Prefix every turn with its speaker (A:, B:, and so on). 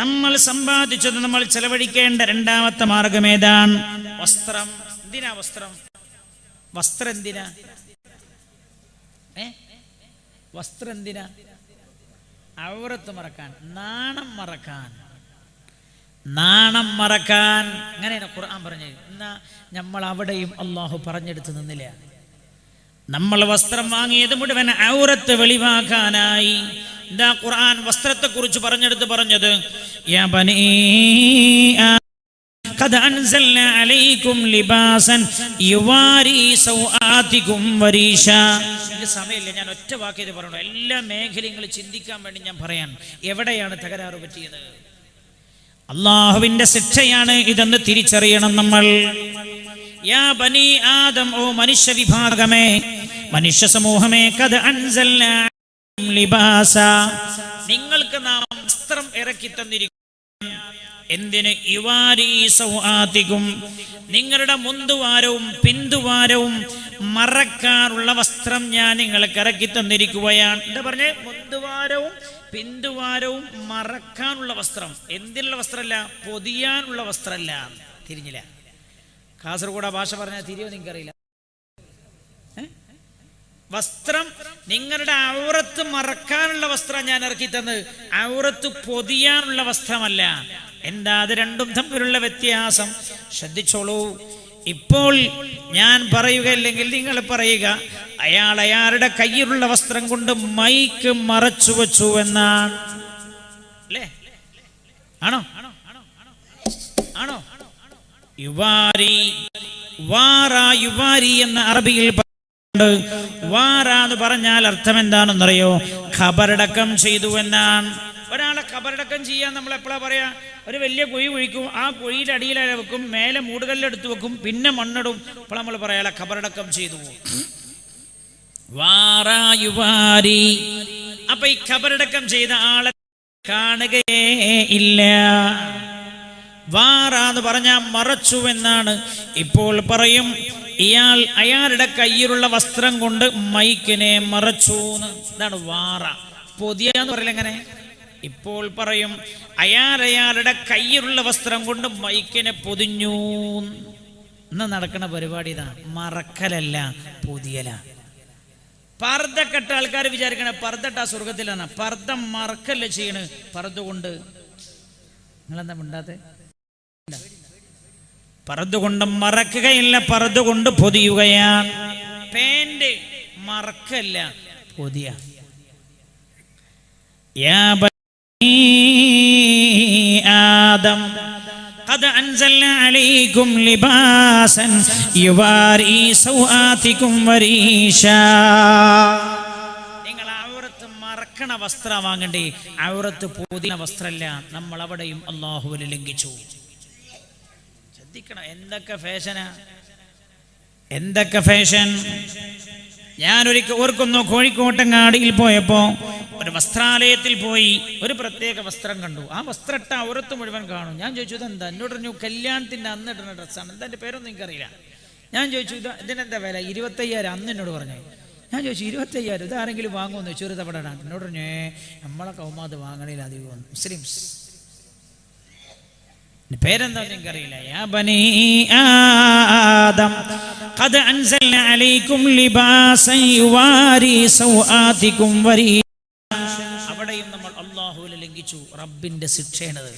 A: നമ്മൾ സമ്പാദിച്ചത് നമ്മൾ ചെലവഴിക്കേണ്ട രണ്ടാമത്തെ മാർഗം ഏതാണ്? വസ്ത്രം. എന്തിനാ വസ്ത്രം? വസ്ത്രം എന്തിനാ ഏ? വസ്ത്രം എന്തിനാ ഔറത്ത് മറക്കാൻ നാണം മറക്കാൻ. നാണം മറക്കാൻ. അങ്ങനെയാണ് ഖുർആൻ പറഞ്ഞത്. എന്നാ നമ്മൾ അവിടെയും അള്ളാഹു പറഞ്ഞെടുത്ത് നിന്നില്ല. നമ്മൾ വസ്ത്രം വാങ്ങിയത് മുഴുവൻ ഔറത്ത് വെളിവാക്കാനായി. എന്താ ഖുർആൻ വസ്ത്രത്തെ കുറിച്ച് പറഞ്ഞെടുത്ത് പറഞ്ഞത് യാ ബനീ ആ- قد أنزلنا عليكم لباسا يواري سوآتكم وريشا എനിക്ക് സമയമില്ല ഞാൻ ഒറ്റ വാക്കിയത് പറയണു എല്ലാ മേഖലയും ചിന്തിക്കാൻ വേണ്ടി ഞാൻ പറയാൻ എവിടെയാണ് തകരാറ് പറ്റിയത് അള്ളാഹുവിന്റെ ശിക്ഷയാണ് ഇതെന്ന് തിരിച്ചറിയണം നമ്മൾ യാ ബനി ആദം ഓ മനുഷ്യ വിഭാഗമേ മനുഷ്യ സമൂഹമേ കത് അൻസൽന ലിബാസ നിങ്ങൾക്ക് നാം വസ്ത്രം ഇറക്കി തന്നിരിക്കും എന്തിന്? ഇവാരീസും നിങ്ങളുടെ മുന്തുവാരവും പിന്തുവാരവും മറക്കാനുള്ള വസ്ത്രം ഞാൻ നിങ്ങൾക്ക് ഇറക്കി തന്നിരിക്കുകയാണ്. എന്താ പറഞ്ഞേ? മുന്തുവാരവും പിന്തുവാരവും മറക്കാനുള്ള വസ്ത്രം. എന്തിനുള്ള വസ്ത്രമല്ല? പൊതിയാനുള്ള വസ്ത്രമല്ല. തിരിഞ്ഞില്ല. കാസർഗോഡ് ഭാഷ പറഞ്ഞാൽ തിരിയോ നിങ്ങൾക്കറിയില്ല. വസ്ത്രം നിങ്ങളുടെ ഔറത്ത് മറക്കാനുള്ള വസ്ത്രം ഞാൻ ഇറക്കി തന്നത് ഔറത്ത് പൊതിയാനുള്ള വസ്ത്രമല്ല. എന്താ അത് രണ്ടും തമ്മിലുള്ള വ്യത്യാസം? ശ്രദ്ധിച്ചോളൂ. ഇപ്പോൾ ഞാൻ പറയുക അല്ലെങ്കിൽ നിങ്ങൾ പറയുക അയാൾ അയാളുടെ കയ്യിലുള്ള വസ്ത്രം കൊണ്ട് മൈക്ക് മറച്ചു വച്ചു എന്നാണ്. അല്ലേ? ആണോ? ആണോ? യുവാരി വാറ യുവാരി എന്ന അറബിയിൽ. വാറ എന്ന് പറഞ്ഞാൽ അർത്ഥം എന്താണെന്നറിയോ ഖബറടക്കം ചെയ്തു എന്നാണ്. ഒരാളെ ഖബറടക്കം ചെയ്യാൻ നമ്മൾ എപ്പോഴാ പറയാ? ഒരു വലിയ കുഴി കുഴിക്കും ആ കുഴിയുടെ അടിയിൽ വെക്കും മേലെ മൂടുകളിലെടുത്ത് വെക്കും പിന്നെ മണ്ണിടും. അപ്പോൾ നമ്മൾ പറയാല ഖബറടക്കം ചെയ്തു വാറായുവാരി അപ്പൊ ഈ ഖബറടക്കം ചെയ്ത ആളെ കാണുകയേ ഇല്ല. വാറ എന്ന് പറഞ്ഞാൽ മറച്ചു എന്നാണ്. ഇപ്പോൾ പറയും ഇയാൾ അയാളുടെ കയ്യിലുള്ള വസ്ത്രം കൊണ്ട് മൈക്കിനെ മറച്ചു ഇതാണ് വാറ. പൊതിയ എന്ന് പറയില്ല എങ്ങനെ? ഇപ്പോൾ പറയും അയാൾ അയാളുടെ കയ്യിലുള്ള വസ്ത്രം കൊണ്ട് മൈക്കിനെ പൊതിഞ്ഞു ഇന്ന് നടക്കുന്ന പരിപാടി ഇതാ. മറക്കലല്ല പൊതിയല. പർദ്ദ കെട്ട ആൾക്കാർ വിചാരിക്കണ പർദ്ദട്ട സ്വർഗത്തിലാണ് പർദ്ദ മറക്കല്ല ചെയ്യണ്? പർദ്ദ കൊണ്ട്. നിങ്ങളെന്താ മിണ്ടാത്തെ? പറത് കൊണ്ട് മറക്കുകയില്ല പറത് കൊണ്ട് പൊതിയുകയാണ് പേന്റ് മറക്കല്ല പൊതിയ യാ ബനീ ആദം قد أنزلنا عليكم لباسا يواري سوآتكم وريشا നിങ്ങൾ ഔറത്ത് മറക്കണ വസ്ത്രം വാങ്ങണ്ടേ ഔറത്ത് പൊതിന വസ്ത്രമല്ല നമ്മൾ അവിടെയും അള്ളാഹുവിൽ ലംഘിച്ചു ശ്രദ്ധിക്കണം. എന്തൊക്കെ ഫാഷനാ? എന്തൊക്കെ ഫാഷൻ? ഞാനൊരിക്കൽ ഓർക്കുന്നു കോഴിക്കോട്ടങ്ങാടിയിൽ പോയപ്പോ ഒരു വസ്ത്രാലയത്തിൽ പോയി ഒരു പ്രത്യേക വസ്ത്രം കണ്ടു. ആ വസ്ത്രം ഔറത്ത് മുഴുവൻ കാണും. ഞാൻ ചോദിച്ചു ഇതെന്താ? എന്നോട് പറഞ്ഞു കല്യാണത്തിന്റെ അന്ന് ഇടുന്ന ഡ്രസ്സാണ് എന്താ എന്റെ പേരൊന്നും എനിക്കറിയില്ല. ഞാൻ ചോദിച്ചു ഇത് ഇതിനെന്താ വില? ഇരുപത്തയ്യായിരം. അന്ന് എന്നോട് പറഞ്ഞു. ഞാൻ ചോദിച്ചു ഇരുപത്തയ്യായിരം. ഇതാരെങ്കിലും വാങ്ങുമെന്ന് ചോദിച്ചു ഒരു എന്നോട് പറഞ്ഞു നമ്മളെ കൗമാത് വാങ്ങണില്ല അധികം മുസ്ലിംസ്. പേരെന്താ നിങ്ങൾക്കറിയില്ല യാ ബനി ആദം قد أنزلنا عليكم لباسا يواري سوآتكم وريشا അവിടെയും നമ്മൾ അള്ളാഹുവിനെ ലംഘിച്ചു റബ്ബിന്റെ ശിക്ഷയാണത്